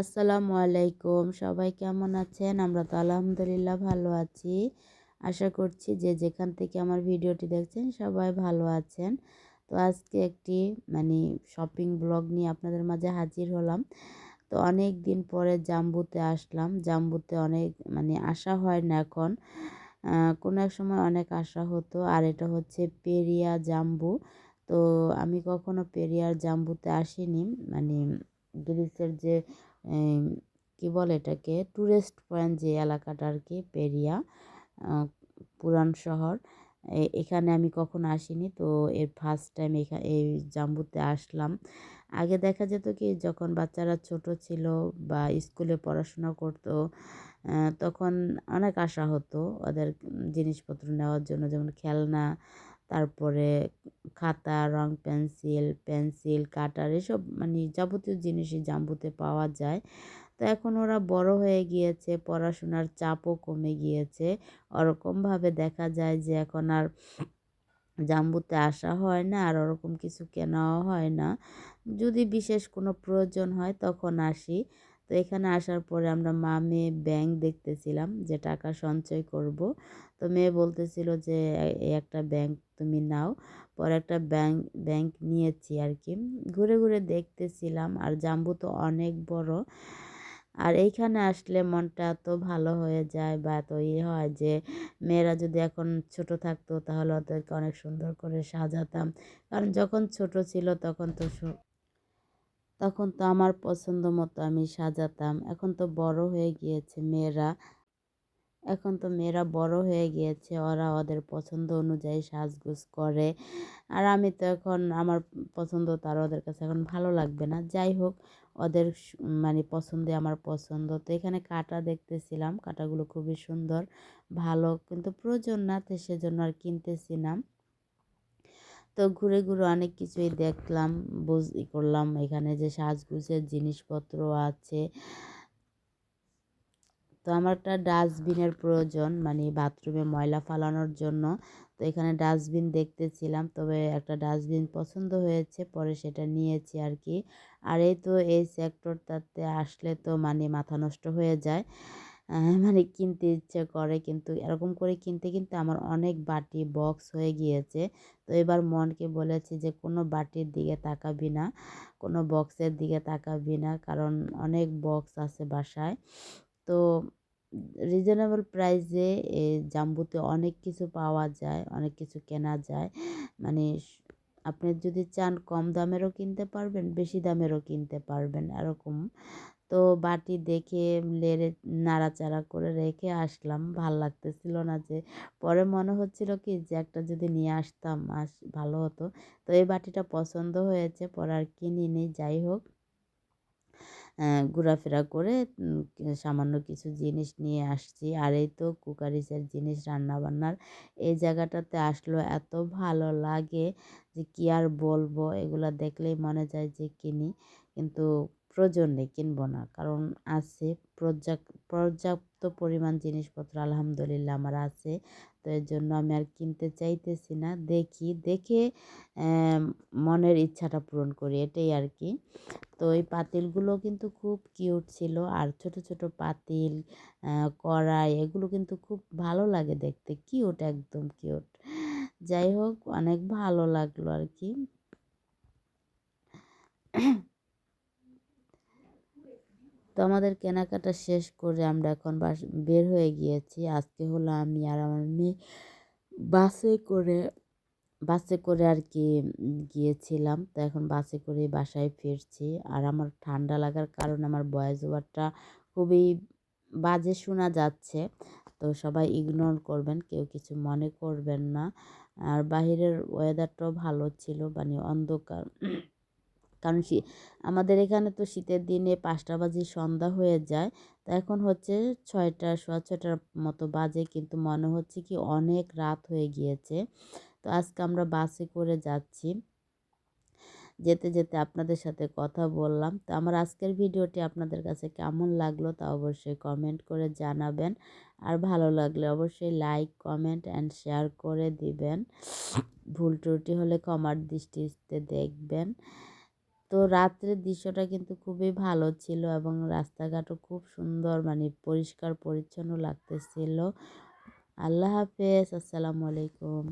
আসসালামু আলাইকুম। সবাই কেমন আছেন? আমরা তো আলহামদুলিল্লাহ ভালো আছি। আশা করছি যে যেখান থেকে আমার ভিডিওটি দেখছেন সবাই ভালো আছেন। তো আজকে একটি মানে শপিং ব্লগ নিয়ে আপনাদের মাঝে হাজির হলাম। তো অনেক দিন পরে জাম্বুতে আসলাম। জাম্বুতে অনেক মানে আসা হয় না এখন। কোনো এক সময় অনেক আসা হতো। আর এটা হচ্ছে পেরিয়া জাম্বু। তো আমি কখনো পেরিয়ার জাম্বুতে আসিনি। মানে গ্রিসের যে কি বলে এটাকে? ট্যুরিস্ট পয়েন্ট যে এলাকাটা আর কি পেরিয়া পুরান শহর। এখানে আমি কখনো আসিনি, তো এর ফার্স্ট টাইম এখানে এই জাম্বুতে আসলাম। আগে দেখা যেত কি, যখন বাচ্চারা ছোট ছিল বা স্কুলে পড়াশোনা করতো তখন অনেক আশা হতো ওদের জিনিসপত্র নেওয়ার জন্য, যেমন খেলনা তারপরে খাতা, রং পেন্সিল পেন্সিল, কাটার এসব মানে যাবতীয় জিনিসই জাম্বুতে পাওয়া যায়। তো এখন ওরা বড় হয়ে গিয়েছে, পড়াশোনার চাপও কমে গিয়েছে। ওরকমভাবে দেখা যায় যে এখন আর জাম্বুতে আসা হয় না, আর ওরকম কিছু কেনাও হয় না। যদি বিশেষ কোনো প্রয়োজন হয় তখন আসি। তো এখানে আসার পরে আমরা মা মেয়ে ব্যাংক দেখতেছিলাম যে টাকা সঞ্চয় করব। তো মেয়ে বলতেছিল যে একটা ব্যাংক তুমি নাও। পরে একটা ব্যাংক ব্যাংক নিয়েছি আর কি ঘুরে ঘুরে দেখতেছিলাম আর জাম্বু তো অনেক বড়। আর এইখানে আসলে মনটা এত ভালো হয়ে যায় বা এত ইয়ে হয় যে, মেয়েরা যদি এখন ছোট থাকতো তাহলে ওদেরকে অনেক সুন্দর করে সাজাতাম। কারণ যখন ছোট ছিল তখন তো তখন তো আমার পছন্দ মতো আমি সাজাতাম। এখন তো বড় হয়ে গিয়েছে মেয়েরা। এখন তো মেয়েরা বড় হয়ে গিয়েছে, ওরা ওদের পছন্দ অনুযায়ী সাজগোজ করে। আর আমি তো এখন, আমার পছন্দ তার ওদের কাছে এখন ভালো লাগবে না। যাই হোক, ওদের মানে পছন্দে আমার পছন্দ। তো এখানে কাটা দেখতেছিলাম, কাটাগুলো খুবই সুন্দর, ভালো। কিন্তু প্রয়োজন না তো সেজন্য আর কিনতেছি না। তো ঘুরে ঘুরে অনেক কিছুই দেখলাম, বুঝ করলাম এখানে যে সাজগুজের জিনিসপত্র আছে। তো আমার একটা ডাস্টবিনের প্রয়োজন মানে বাথরুমে ময়লা ফালানোর জন্য। তো এখানে ডাস্টবিন দেখতেছিলাম, তবে একটা ডাস্টবিন পছন্দ হয়েছে, পরে সেটা নিয়েছি আর কি। আর এই তো এই সেক্টরটাতে আসলে তো মানে মাথা নষ্ট হয়ে যায়। মানে কিনতে ইচ্ছে করে কিন্তু এরকম করে কিনতে কিনতে আমার অনেক বাটি বক্স হয়ে গিয়েছে। তো এবার মনকে বলেছি যে কোনো বাটির দিকে তাকাবি না, কোনো বক্সের দিকে তাকাবি না, কারণ অনেক বক্স আছে বাসায়। তো রিজনেবল প্রাইসে জাম্বুতে অনেক কিছু পাওয়া যায়, অনেক কিছু কেনা যায়। মানে আপনি যদি চান কম দামেরও কিনতে পারবেন, বেশি দামেরও কিনতে পারবেন, এরকম। তো বাটি দেখে লেড়ে, নাড়াচাড়া করে রেখে আসলাম। ভালো লাগতেছিল না যে, পরে মনে হচ্ছিল কি যে, একটা যদি নিয়ে আসতাম, আস, ভালো হতো। তো এই বাটিটা পছন্দ হয়েছে, পরে আর কিনি কিনিনি যাই হোক ঘোরাফেরা করে সামান্য কিছু জিনিস নিয়ে আসছি। আর এই তো কুকারিসের জিনিস রান্নাবান্নার এই জায়গাটাতে আসলো। এত ভালো লাগে যে, কী আর বলব? এগুলো দেখলেই মনে যায় যে, কিনি। কিন্তু প্রয়োজন কিনবো না। কারণ আছে পর্যাপ্ত পরিমাণ জিনিসপত্র, আলহামদুলিল্লাহ আমার আছে। তো এর জন্য আমি আর কিনতে চাইতেছি না। দেখি, দেখে মনের ইচ্ছাটা পূরণ করি, এটাই আর কি। তো এই পাতিলগুলো কিন্তু খুব কিউট ছিল। আর ছোট ছোট পাতিল কড়াই, এগুলো কিন্তু খুব ভালো লাগে দেখতে। কিউট, একদম কিউট। যাই হোক, অনেক ভালো লাগল আর কি। তো আমাদের কেনাকাটা শেষ করে আমরা এখন বাস, বের হয়ে গিয়েছি। আজকে হলো আমি আর আমার মেয়ে বাসে করে বাসে করে আর কি গিয়েছিলাম। তো এখন বাসে করে বাসায় ফিরছি। আর আমার ঠান্ডা লাগার কারণে আমার ভয়েস ওভারটা খুবই বাজে শোনা যাচ্ছে। তো সবাই ইগনোর করবেন, কেউ কিছু মনে করবেন না। আর বাহিরের ওয়েদারটাও ভালো ছিল মানে অন্ধকার। কারণ শী, আমাদের এখানে তো শীতের দিনে পাঁচটা বাজে সন্ধ্যা হয়ে যায়। তা এখন হচ্ছে ছয়টা, সোয়া ছয়টার মতো বাজে কিন্তু মনে হচ্ছে কি অনেক রাত হয়ে গিয়েছে। তো আজকে আমরা বাসে করে যাচ্ছি। যেতে যেতে আপনাদের সাথে কথা বললাম। তো আমার আজকের ভিডিওটি আপনাদের কাছে কেমন লাগল তা অবশ্যই কমেন্ট করে জানাবেন। আর ভালো লাগলে অবশ্যই লাইক, কমেন্ট অ্যান্ড শেয়ার করে দিবেন। ভুল ত্রুটি হলে ক্ষমার দৃষ্টিতে দেখবেন। তো রাত্রের দৃশ্যটা কিন্তু খুবই ভালো ছিল এবং রাস্তাঘাটও খুব সুন্দর মানে পরিষ্কার, পরিচ্ছন্ন লাগতেছিল। আল্লাহ হাফেজ, আসসালামু আলাইকুম।